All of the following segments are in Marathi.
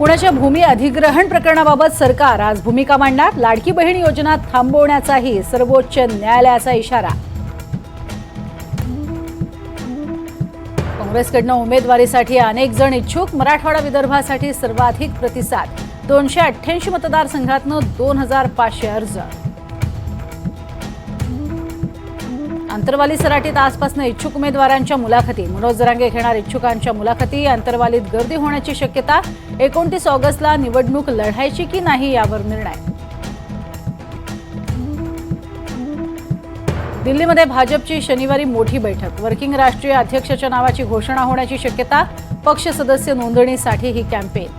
पुण्याच्या भूमी अधिग्रहण प्रकरणाबाबत सरकार आज भूमिका मांडणार. लाडकी बहीण योजना थांबवण्याचाही सर्वोच्च न्यायालयाचा इशारा. काँग्रेसकडनं उमेदवारीसाठी अनेक जण इच्छुक. मराठवाडा विदर्भासाठी सर्वाधिक प्रतिसाद. दोनशे अठ्ठ्याऐंशी मतदारसंघातनं दोन हजार पाचशे अर्ज. अंतरवाली सराटीत आजपासून इच्छुक उमेदवारांच्या मुलाखती. मनोज जरांगे घेणार इच्छुकांच्या मुलाखती. अंतरवालीत गर्दी होण्याची शक्यता. एकोणतीस ऑगस्टला निवडणूक लढायची की नाही यावर निर्णय. दिल्लीमध्ये भाजपची शनिवारी मोठी बैठक. वर्किंग राष्ट्रीय अध्यक्षाच्या नावाची घोषणा होण्याची शक्यता. पक्ष सदस्य नोंदणीसाठी ही कॅम्पेन.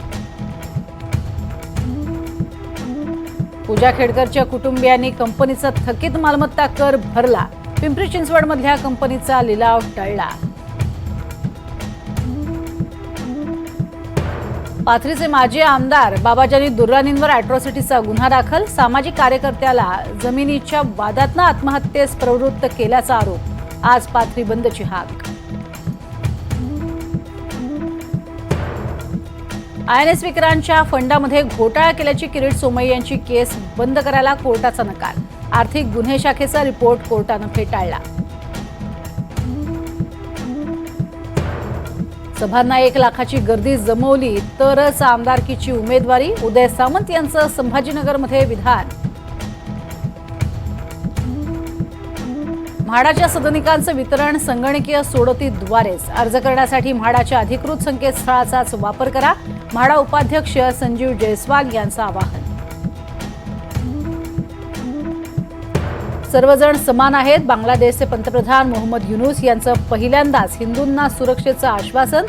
पूजा खेडकरच्या कुटुंबियांनी कंपनीचा थकीत मालमत्ता कर भरला. पिंपरी चिंचवडमधल्या कंपनीचा लिलाव टळला. पाथरीचे माजी आमदार बाबाजानी दुर्राणींवर अॅट्रॉसिटीचा गुन्हा दाखल. सामाजिक कार्यकर्त्याला जमिनीच्या वादातनं आत्महत्येस प्रवृत्त केल्याचा आरोप. आज पाथरी बंदची हाक. आय एन एस विक्रांतच्या फंडामध्ये घोटाळा केल्याची किरीट सोमय्या यांची केस बंद करायला कोर्टाचा नकार. आर्थिक गुन्हे शाखेचा रिपोर्ट कोर्टानं फेटाळला. सभांना एक लाखाची गर्दी जमवली तरच आमदारकीची उमेदवारी. उदय सामंत यांचं संभाजीनगरमध्ये विधान. म्हाडाच्या सदनिकांचं वितरण संगणकीय सोडतीद्वारेच अर्ज करण्यासाठी म्हाडाच्या अधिकृत संकेतस्थळाचाच वापर करा. म्हाडा उपाध्यक्ष संजीव जयस्वाल यांचं आवाहन. सर्वजण समान आहेत. बांगलादेशचे पंतप्रधान मोहम्मद युनुस यांचं पहिल्यांदाच हिंदूंना सुरक्षेचं आश्वासन.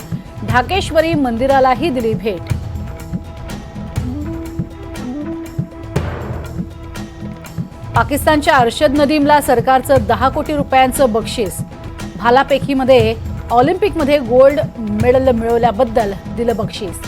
ढाकेश्वरी मंदिरालाही दिली भेट. पाकिस्तानच्या अर्शद नदीमला सरकारचं दहा कोटी रुपयांचं बक्षीस. भालापेखीमध्ये ऑलिम्पिकमध्ये गोल्ड मेडल मिळवल्याबद्दल दिलं बक्षीस